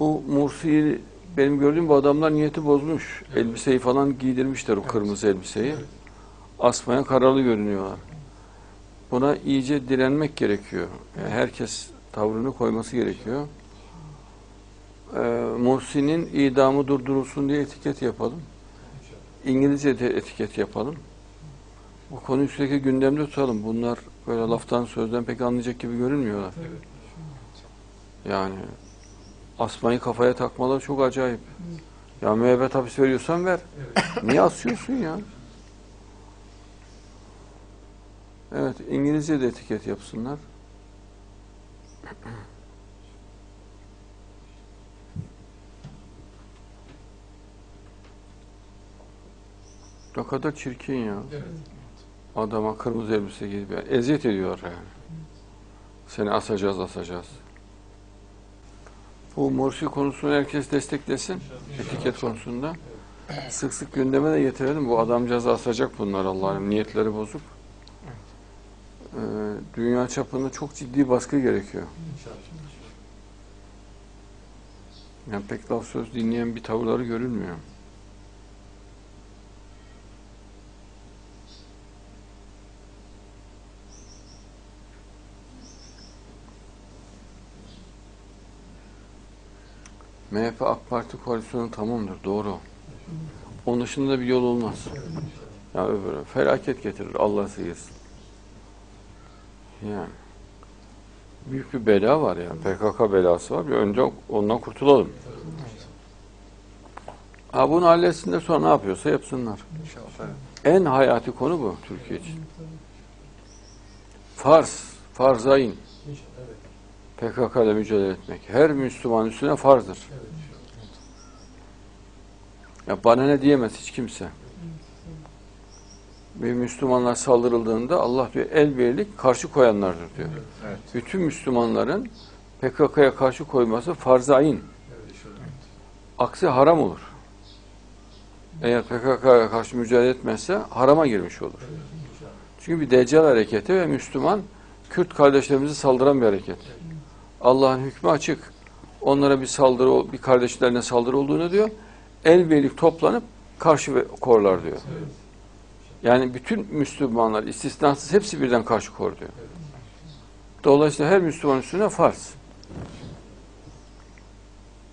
Bu Mursi'yi benim gördüğüm bu adamlar niyeti bozmuş. Elbiseyi falan giydirmişler o kırmızı elbiseyi. Asmaya kararlı görünüyorlar. Buna iyice direnmek gerekiyor. Yani herkes tavrını koyması gerekiyor. Ee, Mursi'nin idamı durdurulsun diye etiket yapalım. İngilizce de etiket yapalım. Bu konuyu sürekli gündemde tutalım. Bunlar böyle laftan sözden pek anlayacak gibi görünmüyorlar. Yani asmayı kafaya takmaları çok acayip. Ya müebbet hapis veriyorsan ver. Niye asıyorsun ya? Evet, İngilizce de etiket yapsınlar. Ne kadar çirkin ya. Adama kırmızı elbise giyip yani eziyet ediyor yani. Seni asacağız asacağız. Bu morfi konusunu herkes desteklesin. Etiket konusunda. Sık sık gündeme de getirelim. Bu adamcağız asacak bunlar Allah'ım. Niyetleri bozuk. Ee, dünya çapında çok ciddi baskı gerekiyor. Yani pek laf söz dinleyen bir tavırları görülmüyor. MHP AK Parti koalisyonu tamamdır, doğru. Onun dışında bir yol olmaz. Ya öbürü felaket getirir, Allah sıyırsın. Yani büyük bir bela var yani. PKK belası var. Bir önce ondan kurtulalım. Ha bunu halletsin de sonra ne yapıyorsa yapsınlar. En hayati konu bu Türkiye için. Farz, farzayın. PKK ile mücadele etmek. Her Müslüman üstüne farzdır. Ya bana ne diyemez hiç kimse. Bir Müslümanlar saldırıldığında Allah diyor el birlik karşı koyanlardır diyor. Evet. Bütün Müslümanların PKK'ya karşı koyması farz-ı ayın. Aksi haram olur. Eğer PKK'ya karşı mücadele etmezse harama girmiş olur. Çünkü bir deccal hareketi ve Müslüman Kürt kardeşlerimizi saldıran bir hareket. Allah'ın hükmü açık. Onlara bir saldırı, bir kardeşlerine saldırı olduğunu diyor. El birlik toplanıp karşı korlar diyor. Yani bütün Müslümanlar istisnasız hepsi birden karşı kor diyor. Dolayısıyla her Müslüman üstüne farz.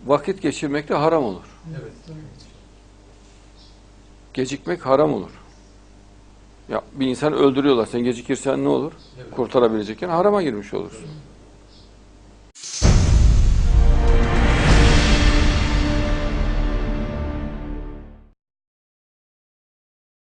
Vakit geçirmek de haram olur. Gecikmek haram olur. Ya bir insan öldürüyorlar. Sen gecikirsen ne olur? Kurtarabilecekken harama girmiş olursun.